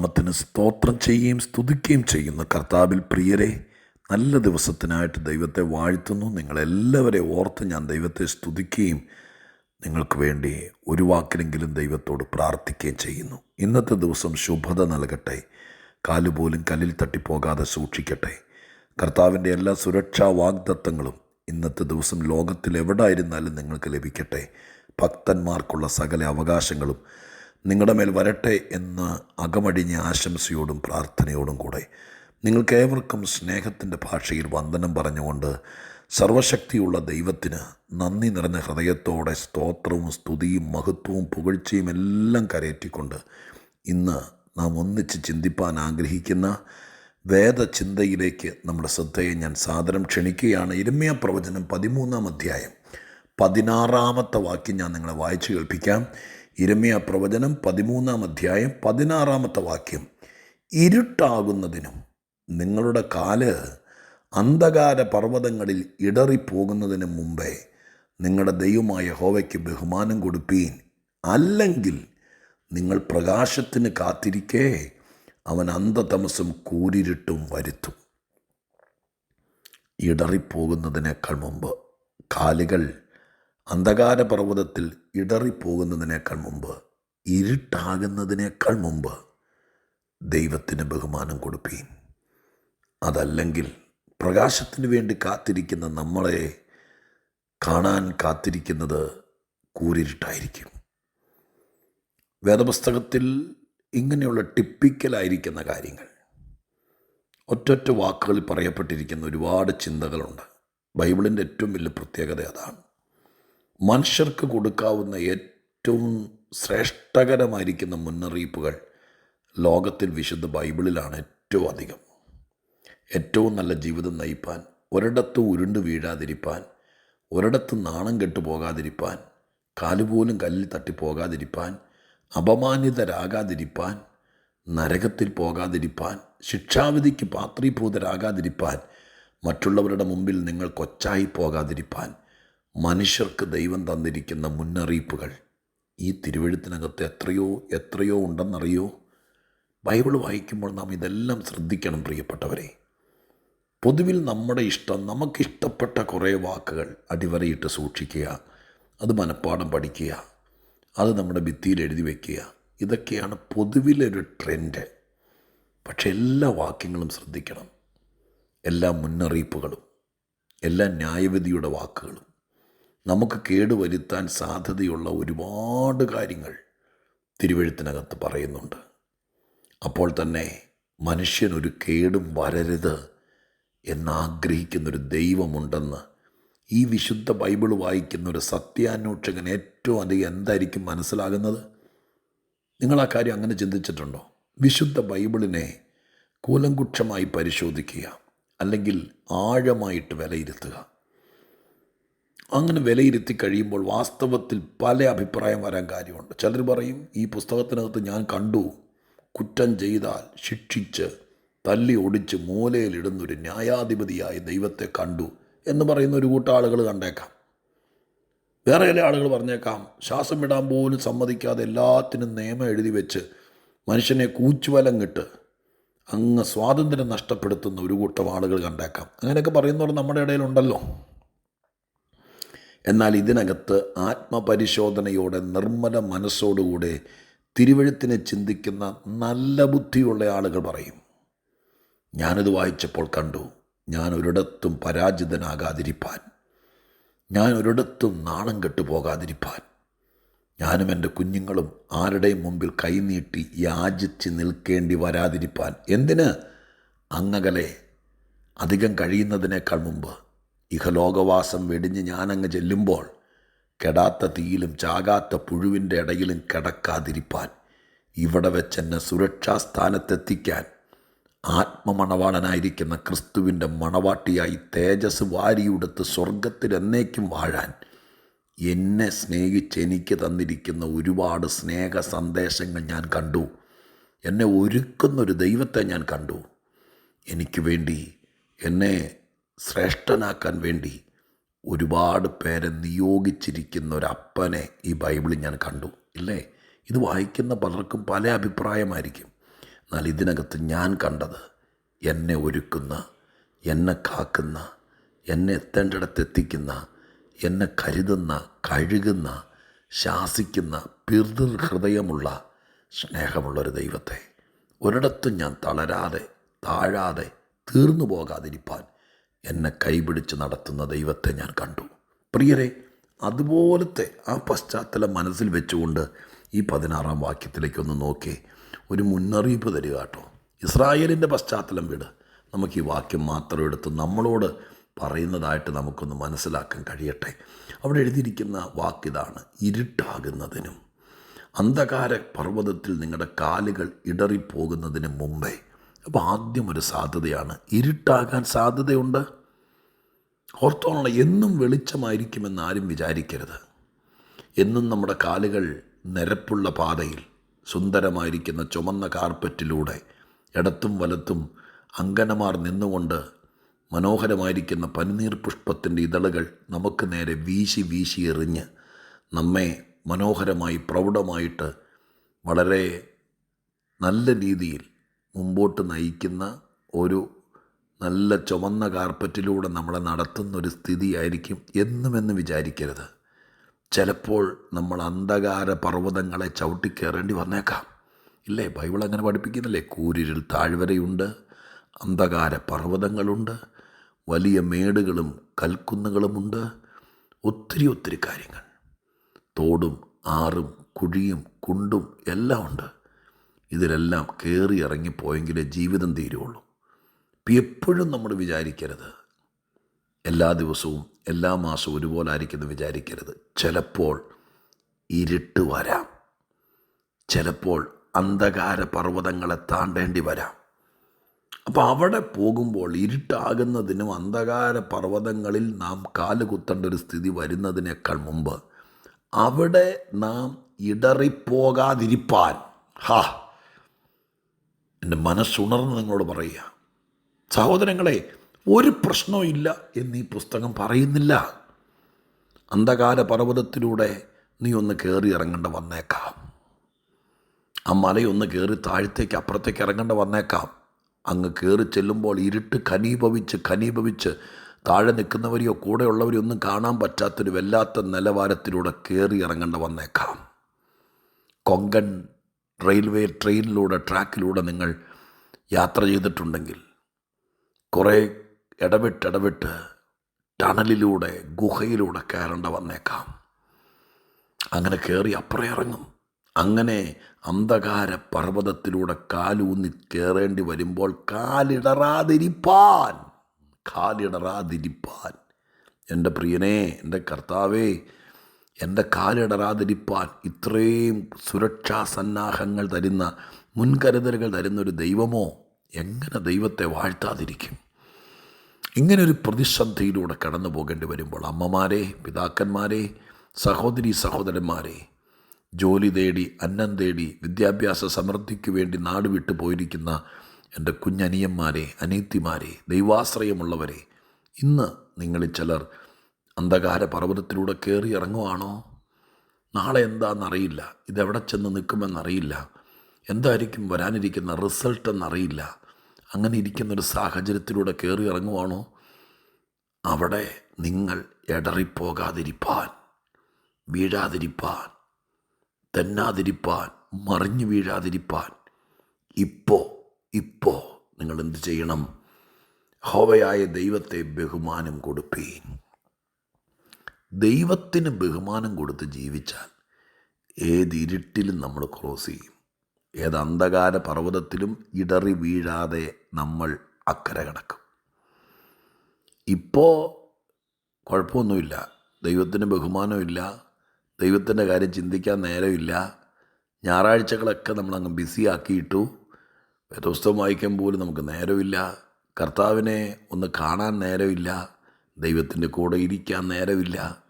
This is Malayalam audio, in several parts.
നാമത്തിന് സ്തോത്രം ചെയ്യുകയും സ്തുതിക്കുകയും ചെയ്യുന്ന കർത്താവിൽ പ്രിയരെ നല്ല ദിവസത്തിനായിട്ട് ദൈവത്തെ വാഴ്ത്തുന്നു. നിങ്ങളെല്ലാവരെയും ഓർത്ത് ഞാൻ ദൈവത്തെ സ്തുതിക്കുകയും നിങ്ങൾക്ക് വേണ്ടി ഒരു വാക്കിനെങ്കിലും ദൈവത്തോട് പ്രാർത്ഥിക്കുകയും ചെയ്യുന്നു. ഇന്നത്തെ ദിവസം ശുഭത നൽകട്ടെ. കാലുപോലും കല്ലിൽ തട്ടിപ്പോകാതെ സൂക്ഷിക്കട്ടെ. കർത്താവിന്റെ എല്ലാ സുരക്ഷാ വാഗ്ദത്തങ്ങളും ഇന്നത്തെ ദിവസം ലോകത്തിൽ എവിടെ ആയിരുന്നാലും നിങ്ങൾക്ക് ലഭിക്കട്ടെ. ഭക്തന്മാർക്കുള്ള സകല അവകാശങ്ങളും നിങ്ങളുടെ മേൽ വരട്ടെ എന്ന് അകമടിഞ്ഞ ആശംസയോടും പ്രാർത്ഥനയോടും കൂടെ നിങ്ങൾക്കേവർക്കും സ്നേഹത്തിന്റെ ഭാഷയിൽ വന്ദനം പറഞ്ഞുകൊണ്ട് സർവശക്തിയുള്ള ദൈവത്തിന് നന്ദി നിറഞ്ഞ ഹൃദയത്തോടെ സ്തോത്രവും സ്തുതിയും മഹത്വവും പുകഴ്ചയും എല്ലാം കരയറ്റിക്കൊണ്ട് ഇന്ന് നാം ഒന്നിച്ച് ചിന്തിപ്പാൻ ആഗ്രഹിക്കുന്ന വേദചിന്തയിലേക്ക് നമ്മുടെ ശ്രദ്ധയെ ഞാൻ സാദരം ക്ഷണിക്കുകയാണ്. ഇരമ്യ പ്രവചനം പതിമൂന്നാം അധ്യായം പതിനാറാമത്തെ വാക്യം ഞാൻ നിങ്ങളെ വായിച്ചു കേൾപ്പിക്കാം. ഇരമ്യ പ്രവചനം പതിമൂന്നാം അധ്യായം പതിനാറാമത്തെ വാക്യം. ഇരുട്ടാകുന്നതിനും നിങ്ങളുടെ കാൽ അന്ധകാര പർവതങ്ങളിൽ ഇടറിപ്പോകുന്നതിന് മുമ്പേ നിങ്ങളുടെ ദൈവമായ ഹോവയ്ക്ക് ബഹുമാനം കൊടുപ്പീൻ. അല്ലെങ്കിൽ നിങ്ങൾ പ്രകാശത്തിന് കാത്തിരിക്കേ അവൻ അന്ധതമസം കൂരിരുട്ടും വരുത്തും. ഇടറിപ്പോകുന്നതിനേക്കാൾ മുമ്പ് കാലുകൾ അന്ധകാര പർവതത്തിൽ ഇടറിപ്പോകുന്നതിനേക്കാൾ മുമ്പ് ഇരുട്ടാകുന്നതിനേക്കാൾ മുമ്പ് ദൈവത്തിന് ബഹുമാനം കൊടുപ്പീൻ. അതല്ലെങ്കിൽ പ്രകാശത്തിന് വേണ്ടി കാത്തിരിക്കുന്ന നമ്മളെ കാണാൻ കാത്തിരിക്കുന്നത് കൂരിരുട്ടായിരിക്കും. വേദപുസ്തകത്തിൽ ഇങ്ങനെയുള്ള ടിപ്പിക്കലായിരിക്കുന്ന കാര്യങ്ങൾ. ഒറ്റൊറ്റ വാക്കുകളിൽ പറയപ്പെട്ടിരിക്കുന്ന ഒരുപാട് ചിന്തകളുണ്ട്. ബൈബിളിന്റെ ഏറ്റവും വലിയ പ്രത്യേകത അതാണ്. മനുഷ്യർക്ക് കൊടുക്കാവുന്ന ഏറ്റവും ശ്രേഷ്ഠകരമായിരിക്കുന്ന മുന്നറിയിപ്പുകൾ ലോകത്തിൽ വിശുദ്ധ ബൈബിളിലാണ് ഏറ്റവും അധികം. ഏറ്റവും നല്ല ജീവിതം നയിപ്പാൻ ഒരിടത്തും ഉരുണ്ട് വീഴാതിരിപ്പാൻ ഒരിടത്തും നാണം കെട്ടു പോകാതിരിപ്പാൻ കാലുപോലും കല്ലിൽ തട്ടിപ്പോകാതിരിപ്പാൻ അപമാനിതരാകാതിരിപ്പാൻ നരകത്തിൽ പോകാതിരിപ്പാൻ ശിക്ഷാവിധിക്ക് പാത്രീഭൂതരാകാതിരിപ്പാൻ മറ്റുള്ളവരുടെ മുമ്പിൽ നിങ്ങൾ കൊച്ചായി പോകാതിരിപ്പാൻ മനുഷ്യർക്ക് ദൈവം തന്നിരിക്കുന്ന മുന്നറിയിപ്പുകൾ ഈ തിരുവഴുത്തിനകത്ത് എത്രയോ എത്രയോ ഉണ്ടെന്നറിയോ? ബൈബിൾ വായിക്കുമ്പോൾ നാം ഇതെല്ലാം ശ്രദ്ധിക്കണം പ്രിയപ്പെട്ടവരെ. പൊതുവിൽ നമ്മുടെ ഇഷ്ടം നമുക്കിഷ്ടപ്പെട്ട കുറേ വാക്കുകൾ അടിവരയിട്ട് സൂക്ഷിക്കുക അത് മനഃപ്പാടം പഠിക്കുക അത് നമ്മുടെ ഭിത്തിയിൽ എഴുതി വയ്ക്കുക ഇതൊക്കെയാണ് പൊതുവിലൊരു ട്രെൻഡ്. പക്ഷെ എല്ലാ വാക്യങ്ങളും ശ്രദ്ധിക്കണം. എല്ലാ മുന്നറിയിപ്പുകളും എല്ലാ ന്യായവിധിയുടെ വാക്കുകളും നമുക്ക് കേടുവരുത്താൻ സാധ്യതയുള്ള ഒരുപാട് കാര്യങ്ങൾ തിരുവഴുത്തിനകത്ത് പറയുന്നുണ്ട്. അപ്പോൾ തന്നെ മനുഷ്യനൊരു കേടും വരരുത് എന്നാഗ്രഹിക്കുന്നൊരു ദൈവമുണ്ടെന്ന് ഈ വിശുദ്ധ ബൈബിൾ വായിക്കുന്ന ഒരു സത്യാന്വേഷകൻ ഏറ്റവും അധികം എന്തായിരിക്കും മനസ്സിലാകുന്നത്? നിങ്ങൾ ആ കാര്യം അങ്ങനെ ചിന്തിച്ചിട്ടുണ്ടോ? വിശുദ്ധ ബൈബിളിനെ കൂലങ്കുക്ഷമായി പരിശോധിക്കുക അല്ലെങ്കിൽ ആഴമായിട്ട് വിലയിരുത്തുക. അങ്ങനെ വിലയിരുത്തി കഴിയുമ്പോൾ വാസ്തവത്തിൽ പല അഭിപ്രായം വരാൻ കാര്യമുണ്ട്. ചിലർ പറയും ഈ പുസ്തകത്തിനകത്ത് ഞാൻ കണ്ടു കുറ്റം ചെയ്താൽ ശിക്ഷിച്ച് തല്ലി ഒടിച്ച് മൂലയിലിടുന്നൊരു ന്യായാധിപതിയായ ദൈവത്തെ കണ്ടു എന്ന് പറയുന്ന ഒരു കൂട്ടം ആളുകൾ കണ്ടേക്കാം. വേറെ ചില ആളുകൾ പറഞ്ഞേക്കാം ശ്വാസം വിടാൻ പോലും സമ്മതിക്കാതെ എല്ലാത്തിനും നിയമം എഴുതി വെച്ച് മനുഷ്യനെ കൂച്ചുവലം കിട്ട് അങ്ങ് സ്വാതന്ത്ര്യം നഷ്ടപ്പെടുത്തുന്ന ഒരു കൂട്ടം ആളുകൾ കണ്ടേക്കാം. അങ്ങനെയൊക്കെ പറയുന്നവർ നമ്മുടെ ഇടയിലുണ്ടല്ലോ. എന്നാൽ ഇതിനകത്ത് ആത്മപരിശോധനയോടെ നിർമ്മല മനസ്സോടുകൂടെ തിരുവഴുത്തിനെ ചിന്തിക്കുന്ന നല്ല ബുദ്ധിയുള്ള ആളുകൾ പറയും ഞാനിത് വായിച്ചപ്പോൾ കണ്ടു ഞാൻ ഒരിടത്തും പരാജിതനാകാതിരിപ്പാൻ ഞാൻ ഒരിടത്തും നാണം കെട്ടു പോകാതിരിപ്പാൻ ഞാനും എന്റെ കുഞ്ഞുങ്ങളും ആരുടെയും മുമ്പിൽ കൈനീട്ടി യാചിച്ച് നിൽക്കേണ്ടി വരാതിരിപ്പാൻ. എന്തിന്? അങ്ങകലെ അധികം കഴിയുന്നതിനേക്കാൾ മുമ്പ് ഇഹലോകവാസം വെടിഞ്ഞ് ഞാനങ്ങ് ചെല്ലുമ്പോൾ കെടാത്ത തീയിലും ചാകാത്ത പുഴുവിന്റെ ഇടയിലും കിടക്കാതിരിപ്പാൻ ഇവിടെ വെച്ചെന്നെ സുരക്ഷാസ്ഥാനത്തെത്തിക്കാൻ ആത്മമണവാളനായിരിക്കുന്ന ക്രിസ്തുവിന്റെ മണവാട്ടിയായി തേജസ് വാരിയുടുത്ത് സ്വർഗത്തിൽ എന്നേക്കും വാഴാൻ എന്നെ സ്നേഹിച്ച് എനിക്ക് തന്നിരിക്കുന്ന ഒരുപാട് സ്നേഹ സന്ദേശങ്ങൾ ഞാൻ കണ്ടു. എന്നെ ഒരുക്കുന്നൊരു ദൈവത്തെ ഞാൻ കണ്ടു. എനിക്ക് വേണ്ടി എന്നെ ശ്രേഷ്ഠനാക്കാൻ വേണ്ടി ഒരുപാട് പേരെ നിയോഗിച്ചിരിക്കുന്ന ഒരപ്പനെ ഈ ബൈബിളിൽ ഞാൻ കണ്ടു. ഇല്ലേ? ഇത് വായിക്കുന്ന പലർക്കും പല അഭിപ്രായമായിരിക്കും. എന്നാൽ ഇതിനകത്ത് ഞാൻ കണ്ടത് എന്നെ ഒരുക്കുന്ന എന്നെ കാക്കുന്ന എന്നെ എത്തേണ്ടിടത്ത് എത്തിക്കുന്ന എന്നെ കരുതുന്ന കഴുകുന്ന ശാസിക്കുന്ന പിതൃ ഹൃദയമുള്ള സ്നേഹമുള്ളൊരു ദൈവത്തെ. ഒരിടത്തും ഞാൻ തളരാതെ താഴാതെ തീർന്നു പോകാതിരിപ്പാൻ എന്നെ കൈപിടിച്ച് നടത്തുന്ന ദൈവത്തെ ഞാൻ കണ്ടു. പ്രിയരെ അതുപോലത്തെ ആ പശ്ചാത്തലം മനസ്സിൽ വെച്ചുകൊണ്ട് ഈ പതിനാറാം വാക്യത്തിലേക്കൊന്ന് നോക്കി. ഒരു മുന്നറിയിപ്പ് തരിക കേട്ടോ. ഇസ്രായേലിന്റെ പശ്ചാത്തലം വിട്. നമുക്ക് ഈ വാക്യം മാത്രം എടുത്ത് നമ്മളോട് പറയുന്നതായിട്ട് നമുക്കൊന്ന് മനസ്സിലാക്കാൻ കഴിയട്ടെ. അവിടെ എഴുതിയിരിക്കുന്ന വാക്കിതാണ് ഇരുട്ടാകുന്നതിനും. അന്ധകാര പർവതത്തിൽ നിങ്ങളുടെ കാലുകൾ ഇടറിപ്പോകുന്നതിന് മുമ്പേ അപ്പോൾ ആദ്യം ഒരു സാധ്യതയാണ്. ഇരുട്ടാകാൻ സാധ്യതയുണ്ട്. ഓർത്തോളണം എന്നും വെളിച്ചമായിരിക്കുമെന്ന് ആരും വിചാരിക്കരുത്. എന്നും നമ്മുടെ കാലുകൾ നിരപ്പുള്ള പാതയിൽ സുന്ദരമായിരിക്കുന്ന ചുമന്ന കാർപ്പറ്റിലൂടെ ഇടത്തും വലത്തും അങ്കനമാർ നിന്നുകൊണ്ട് മനോഹരമായിരിക്കുന്ന പനിനീർ പുഷ്പത്തിന്റെ ഇതളുകൾ നമുക്ക് നേരെ വീശി വീശി എറിഞ്ഞ് നമ്മെ മനോഹരമായി പ്രൗഢമായിട്ട് വളരെ നല്ല രീതിയിൽ മുമ്പോട്ട് നയിക്കുന്ന ഒരു നല്ല ചുവന്ന കാർപ്പറ്റിലൂടെ നമ്മളെ നടത്തുന്ന ഒരു സ്ഥിതിയായിരിക്കും എന്നുമെന്ന് വിചാരിക്കരുത്. ചിലപ്പോൾ നമ്മൾ അന്ധകാര പർവതങ്ങളെ ചവിട്ടിക്കയറേണ്ടി വന്നേക്കാം. ഇല്ലേ? ബൈബിൾ അങ്ങനെ പഠിപ്പിക്കുന്നില്ലേ? കൂരിരിൽ താഴ്വരയുണ്ട് അന്ധകാര പർവതങ്ങളുണ്ട് വലിയ മേടുകളും കൽക്കുന്നുകളുമുണ്ട്. ഒത്തിരി ഒത്തിരി കാര്യങ്ങൾ. തോടും ആറും കുഴിയും കുണ്ടും എല്ലാം ഉണ്ട്. ഇതിലെല്ലാം കയറി ഇറങ്ങിപ്പോയെങ്കിലേ ജീവിതം തീരുള്ളൂ. എപ്പോഴും നമ്മൾ വിചാരിക്കരുത്. എല്ലാ ദിവസവും എല്ലാ മാസവും ഒരുപോലെ ആയിരിക്കുമെന്ന് വിചാരിക്കരുത്. ചിലപ്പോൾ ഇരുട്ട് വരാം. ചിലപ്പോൾ അന്ധകാര പർവതങ്ങളെ താണ്ടേണ്ടി വരാം. അപ്പോൾ അവിടെ പോകുമ്പോൾ ഇരുട്ടാകുന്നതിനും അന്ധകാര പർവതങ്ങളിൽ നാം കാലുകുത്തേണ്ട ഒരു സ്ഥിതി വരുന്നതിനേക്കാൾ മുമ്പ് അവിടെ നാം ഇടറിപ്പോകാതിരിപ്പാൻ ഹാ എന്റെ മനസ്സുണർന്ന് നിങ്ങളോട് പറയുക. സഹോദരങ്ങളെ ഒരു പ്രശ്നവും ഇല്ല എന്ന് ഈ പുസ്തകം പറയുന്നില്ല. അന്ധകാര പർവതത്തിലൂടെ നീ ഒന്ന് കയറി ഇറങ്ങേണ്ട വന്നേക്കാം. ആ മലയൊന്ന് കയറി താഴത്തേക്ക് അപ്പുറത്തേക്ക് ഇറങ്ങേണ്ട വന്നേക്കാം. അങ്ങ് കയറി ചെല്ലുമ്പോൾ ഇരുട്ട് ഖനീഭവിച്ച് ഖനീഭവിച്ച് താഴെ നിൽക്കുന്നവരെയോ കൂടെയുള്ളവരെയോ ഒന്നും കാണാൻ പറ്റാത്തൊരു വല്ലാത്ത നിലവാരത്തിലൂടെ കയറി ഇറങ്ങേണ്ട വന്നേക്കാം. കൊങ്കൺ റെയിൽവേ ട്രെയിനിലൂടെ ട്രാക്കിലൂടെ നിങ്ങൾ യാത്ര ചെയ്തിട്ടുണ്ടെങ്കിൽ കുറേ ഇടവിട്ടിടവിട്ട് ടണലിലൂടെ ഗുഹയിലൂടെ കയറേണ്ട വന്നേക്കാം. അങ്ങനെ കയറി അപ്പുറം ഇറങ്ങും. അങ്ങനെ അന്ധകാര പർവതത്തിലൂടെ കാലൂന്നി കയറേണ്ടി വരുമ്പോൾ കാലിടറാതിരിപ്പാൻ കാലിടറാതിരിപ്പാൻ. എന്റെ പ്രിയനെ എന്റെ കർത്താവേ എന്റെ കാലിടറാതിരിപ്പാൻ ഇത്രയും സുരക്ഷാ സന്നാഹങ്ങൾ തരുന്ന മുൻകരുതലുകൾ തരുന്നൊരു ദൈവമോ? എങ്ങനെ ദൈവത്തെ വാഴ്ത്താതിരിക്കും? ഇങ്ങനൊരു പ്രതിസന്ധിയിലൂടെ കടന്നു പോകേണ്ടി വരുമ്പോൾ അമ്മമാരെ പിതാക്കന്മാരെ സഹോദരി സഹോദരന്മാരെ ജോലി തേടി അന്നം തേടി വിദ്യാഭ്യാസ സമൃദ്ധിക്ക് വേണ്ടി നാട് വിട്ടു പോയിരിക്കുന്ന എന്റെ കുഞ്ഞനിയന്മാരെ അനീത്തിമാരെ ദൈവാശ്രയമുള്ളവരെ ഇന്ന് നിങ്ങളിൽ ചിലർ അന്ധകാര പർവതത്തിലൂടെ കയറി ഇറങ്ങുവാണോ നാളെ എന്താണെന്നറിയില്ല. ഇതെവിടെ ചെന്ന് നിൽക്കുമെന്നറിയില്ല. എന്തായിരിക്കും വരാനിരിക്കുന്ന റിസൾട്ട് എന്നറിയില്ല. അങ്ങനെ ഇരിക്കുന്നൊരു സാഹചര്യത്തിലൂടെ കയറി ഇറങ്ങുവാണോ അവിടെ നിങ്ങൾ ഇടറിപ്പോകാതിരിപ്പാൻ വീഴാതിരിപ്പാൻ തെന്നാതിരിപ്പാൻ മറിഞ്ഞു വീഴാതിരിപ്പാൻ. ഇപ്പോൾ ഇപ്പോൾ നിങ്ങൾ എന്ത് ചെയ്യണം? ഹോവയായ ദൈവത്തെ ബഹുമാനം കൊടുപ്പീൻ. ദൈവത്തിന് ബഹുമാനം കൊടുത്ത് ജീവിച്ചാൽ ഏത് ഇരുട്ടിലും നമ്മൾ ക്രോസ് ചെയ്യും. ഏത് അന്ധകാര പർവതത്തിലും ഇടറി വീഴാതെ നമ്മൾ അക്കരെ കിടക്കും. ഇപ്പോൾ കുഴപ്പമൊന്നുമില്ല. ദൈവത്തിന് ബഹുമാനമില്ല. ദൈവത്തിന്റെ കാര്യം ചിന്തിക്കാൻ നേരമില്ല. ഞായറാഴ്ചകളൊക്കെ നമ്മളങ്ങ് ബിസി ആക്കിയിട്ടു. വേദപുസ്തകം വായിക്കാൻ പോലും നമുക്ക് നേരമില്ല. കർത്താവിനെ ഒന്ന് കാണാൻ നേരമില്ല. ദൈവത്തിന്റെ കൂടെ ഇരിക്കാൻ നേരമില്ല.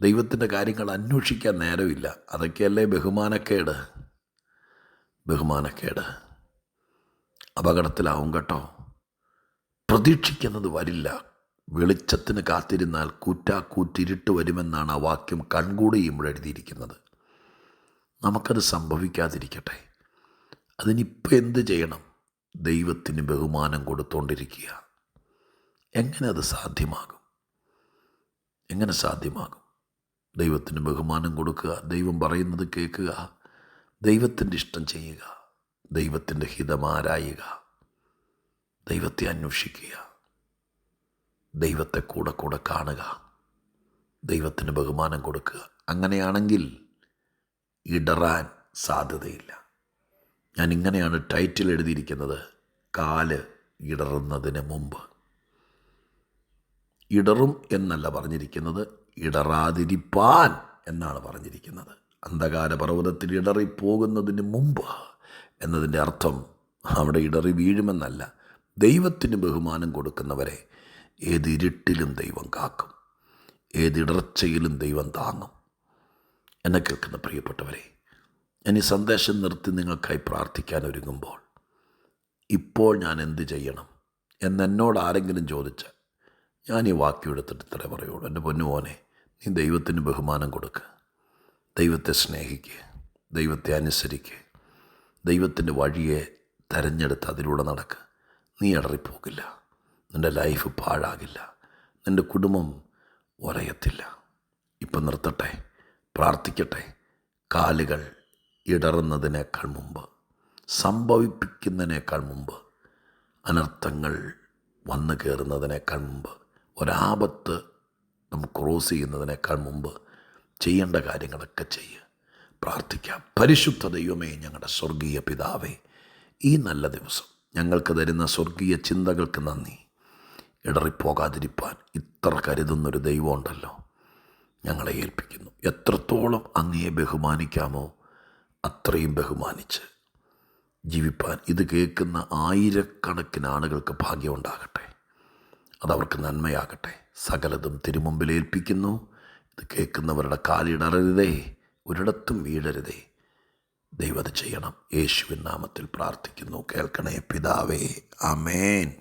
ദൈവത്തിന്റെ കാര്യങ്ങൾ അന്വേഷിക്കാൻ നേരമില്ല. അതൊക്കെയല്ലേ ബഹുമാനക്കേട്? ബഹുമാനക്കേട്. അപകടത്തിലാവും കേട്ടോ. പ്രതീക്ഷിക്കുന്നത് വരില്ല. വെളിച്ചത്തിന് കാത്തിരുന്നാൽ കൂറ്റാക്കൂറ്റിരുട്ട് വരുമെന്നാണ് ആ വാക്യം കൺകൂടി ഇവിടെ എഴുതിയിരിക്കുന്നത്. നമുക്കത് സംഭവിക്കാതിരിക്കട്ടെ. അതിനിപ്പോൾ എന്ത് ചെയ്യണം? ദൈവത്തിന് ബഹുമാനം കൊടുത്തുകൊണ്ടിരിക്കുക എങ്ങനെ അത് സാധ്യമാകും? എങ്ങനെ സാധ്യമാകും? ദൈവത്തിന് ബഹുമാനം കൊടുക്കുക ദൈവം പറയുന്നത് കേൾക്കുക ദൈവത്തിന്റെ ഇഷ്ടം ചെയ്യുക ദൈവത്തിന്റെ ഹിതമാരായുക ദൈവത്തെ അന്വേഷിക്കുക ദൈവത്തെ കൂടെ കൂടെ കാണുക ദൈവത്തിന് ബഹുമാനം കൊടുക്കുക. അങ്ങനെയാണെങ്കിൽ ഇടറാൻ സാധ്യതയില്ല. ഞാൻ ഇങ്ങനെയാണ് ടൈറ്റിൽ എഴുതിയിരിക്കുന്നത് കാൽ ഇടറുന്നതിന് മുമ്പ്. ഇടറും എന്നല്ല പറഞ്ഞിരിക്കുന്നത്. ഇടറാതിരിപ്പാൻ എന്നാണ് പറഞ്ഞിരിക്കുന്നത്. അന്ധകാര പർവതത്തിൽ ഇടറിപ്പോകുന്നതിന് മുമ്പ് എന്നതിന്റെ അർത്ഥം അവിടെ ഇടറി വീഴുമെന്നല്ല. ദൈവത്തിന് ബഹുമാനം കൊടുക്കുന്നവരെ ഏതിരുട്ടിലും ദൈവം കാക്കും. ഏതിടർച്ചയിലും ദൈവം താങ്ങും. എന്നെ കേൾക്കുന്ന പ്രിയപ്പെട്ടവരെ ഇനി സന്ദേശം നിർത്തി നിങ്ങൾക്കായി പ്രാർത്ഥിക്കാൻ ഒരുങ്ങുമ്പോൾ ഇപ്പോൾ ഞാൻ എന്ത് ചെയ്യണം? എന്നെന്നോട് ആരെങ്കിലും ചോദിച്ചാൽ ഞാൻ ഈ വാക്യം എടുത്തിട്ട് ഇത്രേ പറയുള്ളൂ. എന്റെ പൊന്നുമോനെ നീ ദൈവത്തിന് ബഹുമാനം കൊടുക്കുക ദൈവത്തെ സ്നേഹിക്കുക ദൈവത്തെ അനുസരിക്കുക ദൈവത്തിന്റെ വഴിയെ തിരഞ്ഞെടുത്ത് അതിലൂടെ നടക്കുക നീ ഇടറിപ്പോകില്ല. നിന്റെ ലൈഫ് പാഴാകില്ല. നിന്റെ കുടുംബം ഉറയത്തില്ല. ഇപ്പം നിർത്തട്ടെ പ്രാർത്ഥിക്കട്ടെ. കാലുകൾ ഇടറുന്നതിനേക്കാൾ മുമ്പ് സംഭവിപ്പിക്കുന്നതിനേക്കാൾ മുമ്പ് അനർത്ഥങ്ങൾ വന്നു കയറുന്നതിനേക്കാൾ മുമ്പ് ഒരാപത്ത് നമുക്ക് ക്രോസ് ചെയ്യുന്നതിനേക്കാൾ മുമ്പ് ചെയ്യേണ്ട കാര്യങ്ങളൊക്കെ ചെയ്യുക പ്രാർത്ഥിക്കാം. പരിശുദ്ധ ദൈവമേ ഞങ്ങളുടെ സ്വർഗീയ പിതാവേ ഈ നല്ല ദിവസം ഞങ്ങൾക്ക് തരുന്ന സ്വർഗീയ ചിന്തകൾക്ക് നന്ദി. ഇടറിപ്പോകാതിരിപ്പാൻ ഇത്ര കരുതുന്നൊരു ദൈവമുണ്ടല്ലോ ഞങ്ങളെ ഏൽപ്പിക്കുന്നു. എത്രത്തോളം അങ്ങയെ ബഹുമാനിക്കാമോ അത്രയും ബഹുമാനിച്ച് ജീവിപ്പാൻ. ഇത് കേൾക്കുന്ന ആയിരക്കണക്കിന് ആളുകൾക്ക് ഭാഗ്യമുണ്ടാകട്ടെ അതവർക്ക് നന്മയാകട്ടെ. സകലതും തിരുമുമ്പിൽ ഏൽപ്പിക്കുന്നു. ഇത് കേൾക്കുന്നവരുടെ കാലിടറരുതേ ഒരിടത്തും വീഴരുതേ. ദൈവത ചെയ്യണം. യേശുവിൻ നാമത്തിൽ പ്രാർത്ഥിക്കുന്നു. കേൾക്കണേ പിതാവേ. അമേൻ